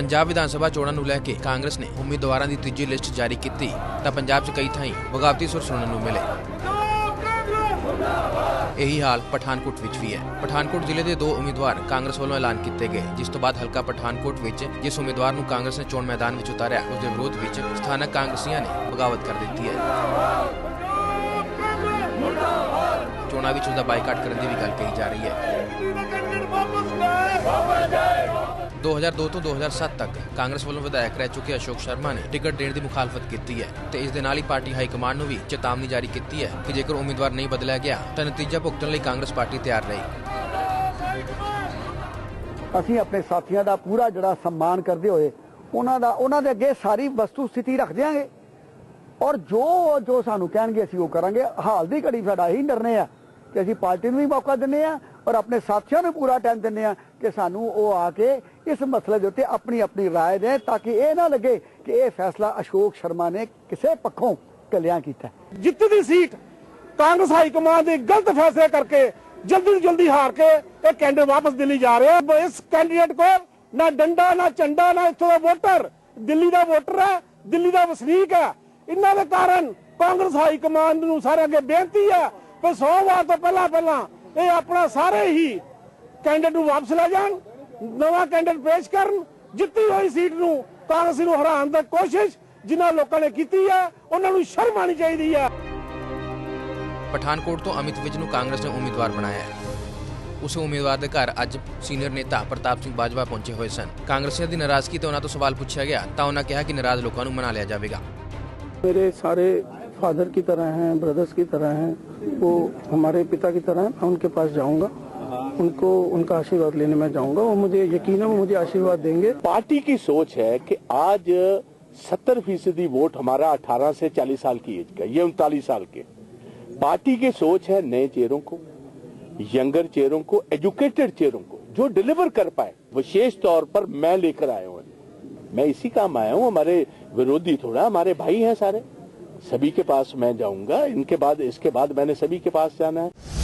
ਪੰਜਾਬ ਵਿਧਾਨ ਸਭਾ ਚੋਣਾਂ ਨੂੰ ਲੈ ਕੇ ਕਾਂਗਰਸ ਨੇ ਉਮੀਦਵਾਰਾਂ ਦੀ ਤੀਜੀ ਲਿਸਟ ਜਾਰੀ ਕੀਤੀ, ਤਾਂ ਪੰਜਾਬ 'ਚ ਕਈ ਥਾਈਂ ਬਗਾਵਤੀ ਸੁਰ ਸੁਣਨ ਨੂੰ ਮਿਲੇ। ਇਹੀ ਹਾਲ ਪਠਾਨਕੋਟ ਵਿੱਚ ਵੀ ਹੈ। ਪਠਾਨਕੋਟ ਜ਼ਿਲ੍ਹੇ ਦੇ ਦੋ ਉਮੀਦਵਾਰ ਕਾਂਗਰਸ ਵੱਲੋਂ ਐਲਾਨ ਕੀਤੇ ਗਏ, ਜਿਸ ਤੋਂ ਬਾਅਦ ਹਲਕਾ ਪਠਾਨਕੋਟ ਵਿੱਚ ਜਿਸ ਉਮੀਦਵਾਰ ਨੂੰ ਕਾਂਗਰਸ ਨੇ ਚੋਣ ਮੈਦਾਨ ਵਿੱਚ ਉਤਾਰਿਆ, ਉਸ ਦੇ ਵਿਰੋਧ ਵਿੱਚ ਸਥਾਨਕ ਕਾਂਗਰਸੀਆਂ ਨੇ ਬਗਾਵਤ ਕਰ ਦਿੱਤੀ ਹੈ। ਚੋਣਾਂ ਵਿੱਚ ਉਸ ਦਾ ਬਾਈਕਾਟ ਕਰਨ ਦੀ ਵੀ ਗੱਲ ਕਹੀ ਜਾ ਰਹੀ ਹੈ। 2002 ਤੋਂ 2007 ਤੱਕ ਕਾਂਗਰਸ ਵੱਲੋਂ ਵਿਧਾਇਕ ਰਹਿ ਚੁੱਕੇ ਅਸ਼ੋਕ ਸ਼ਰਮਾ ਨੇ ਟਿਕਟ ਦੇਣ ਦੀ ਮੁਖਾਲਫਤ ਕੀਤੀ ਹੈ ਤੇ ਇਸ ਦੇ ਨਾਲ ਹੀ ਪਾਰਟੀ ਹਾਈ ਕਮਾਂਡ ਨੂੰ ਵੀ ਚੇਤਾਵਨੀ ਜਾਰੀ ਕੀਤੀ ਹੈ ਕਿ ਜੇਕਰ ਉਮੀਦਵਾਰ ਨਹੀਂ ਬਦਲਿਆ ਗਿਆ ਤਾਂ ਨਤੀਜਾ ਭੁਗਤਣ ਲਈ ਕਾਂਗਰਸ ਪਾਰਟੀ ਤਿਆਰ ਰਹੇਗੀ ਅਸੀਂ ਆਪਣੇ ਸਾਥੀਆਂ ਦਾ ਪੂਰਾ ਜਿਹੜਾ ਸਨਮਾਨ ਕਰਦੇ ਹੋਏ ਉਹਨਾਂ ਦਾ ਉਹਨਾਂ ਦੇ ਅੱਗੇ ਸਾਰੀ ਵਸਤੂ ਸਥਿਤੀ ਰੱਖ ਦਿਆਂਗੇ। ਔਰ ਜੋ ਜੋ ਸਾਨੂੰ ਕਹਿਣਗੇ ਅਸੀਂ ਉਹ ਕਰਾਂਗੇ। ਹਾਲ ਦੀ ਘੜੀ ਸਾਡਾ ਇਹੀ ਨਿਰਣੇ ਆ ਕਿ ਅਸੀਂ ਪਾਰਟੀ ਨੂੰ ਵੀ ਮੌਕਾ ਦਿੰਨੇ ਆ ਔਰ ਆਪਣੇ ਸਾਥੀਆਂ ਨੂੰ ਪੂਰਾ ਟਾਈਮ ਦਿੰਨੇ ਆ ਕਿ ਸਾਨੂੰ ਉਹ ਆ ਕੇ ਇਸ ਮਸਲੇ ਦੇ ਉੱਤੇ ਆਪਣੀ ਆਪਣੀ رائے ਦੇਣ ਤਾਂ ਕਿ ਇਹ ਨਾ ਲੱਗੇ ਕਿ ਇਹ ਫੈਸਲਾ ਅਸ਼ੋਕ ਸ਼ਰਮਾ ਨੇ ਕਿਸੇ ਪੱਖੋਂ ਕਲਿਆਂ ਕੀਤਾ ਜਿੱਤ ਦੀ ਸੀਟ ਕਾਂਗਰਸ ਹਾਈ ਕਮਾਂਡ ਦੇ ਗਲਤ ਫੈਸਲੇ ਕਰਕੇ ਜਲਦੀ ਤੋਂ ਜਲਦੀ ਹਾਰ ਕੇ ਇਹ ਕੈਂਡੀਡੇਟ ਵਾਪਸ ਦਿੱਲੀ ਜਾ ਰਿਹਾ ਹੈ ਇਸ ਕੈਂਡੀਡੇਟ ਕੋਲ ਨਾ ਡੰਡਾ ਨਾ ਚੰਡਾ ਨਾ ਇੱਥੋਂ ਦਾ ਵੋਟਰ ਦਿੱਲੀ ਦਾ ਵੋਟਰ ਹੈ ਦਿੱਲੀ ਦਾ ਵਸਨੀਕ ਹੈ ਇਹਨਾਂ ਦੇ ਕਾਰਨ ਕਾਂਗਰਸ ਹਾਈ ਕਮਾਂਡ ਨੂੰ ਸਾਰੇ ਅੱਗੇ ਬੇਨਤੀ ਹੈ ਕਿ ਸੋਮਵਾਰ ਤੋਂ ਪਹਿਲਾਂ ਪਹਿਲਾਂ ਇਹ ਆਪਣਾ ਸਾਰੇ ਹੀ ਕੈਂਡੀਡੇਟ ਨੂੰ ਵਾਪਸ ਲੈ ਜਾਣ ਨਵਾਂ ਕੈਂਡੀਡੇਟ ਪੇਸ਼ ਕਰਨ ਜਿੱਤੀ ਹੋਈ ਸੀਟ ਨੂੰ ਕਾਂਗਰਸ ਨੂੰ ਹਰਾਉਣ ਦੀ ਕੋਸ਼ਿਸ਼ ਜਿਨ੍ਹਾਂ ਲੋਕਾਂ ਨੇ ਕੀਤੀ ਹੈ ਉਹਨਾਂ ਨੂੰ ਸ਼ਰਮ ਆਣੀ ਚਾਹੀਦੀ ਹੈ। ਪਠਾਨਕੋਟ ਤੋਂ ਅਮਿਤ ਵਿਜ ਨੂੰ ਕਾਂਗਰਸ ਨੇ ਉਮੀਦਵਾਰ ਬਣਾਇਆ ਹੈ। ਉਸ ਉਮੀਦਵਾਰ ਦੇ ਘਰ ਅੱਜ ਸੀਨੀਅਰ ਨੇਤਾ ਪ੍ਰਤਾਪ ਸਿੰਘ ਬਾਜਵਾ ਪਹੁੰਚੇ ਹੋਏ ਸਨ। ਕਾਂਗਰਸੀਆਂ ਦੀ ਨਾਰਾਜ਼ਗੀ ਤੇ ਉਹਨਾਂ ਤੋਂ ਸਵਾਲ ਪੁੱਛਿਆ ਗਿਆ ਤਾਂ ਉਹਨਾਂ ਕਿਹਾ ਕਿ ਨਾਰਾਜ਼ ਲੋਕਾਂ ਨੂੰ ਮਨਾ ਲਿਆ ਜਾਵੇਗਾ। ਮੇਰੇ ਸਾਰੇ फादर की तरह हैं, ब्रदर्स की तरह हैं, वो हमारे पिता की तरह हैं, मैं उनके पास जाऊँगा। उनको, उनका आशीर्वाद लेने में जाऊँगा। वो मुझे यकीन है, वो मुझे आशीर्वाद देंगे। पार्टी की सोच है कि आज 70 फ़ीसदी वोट हमारा 18 से 40 साल की एज का ये उनतालीस साल के। पार्टी की सोच है नए चेहरों को, यंगर चेहरों को, एजुकेटेड चेहरों को, जो डिलीवर कर पाए। विशेष तौर पर मैं लेकर आया हूँ। मैं इसी काम आया हूँ, हमारे विरोधी थोड़ा, हमारे भाई हैं सारे। सभी के पास मैं जाऊंगा इनके बाद इसके बाद मैंने सभी के पास जाना है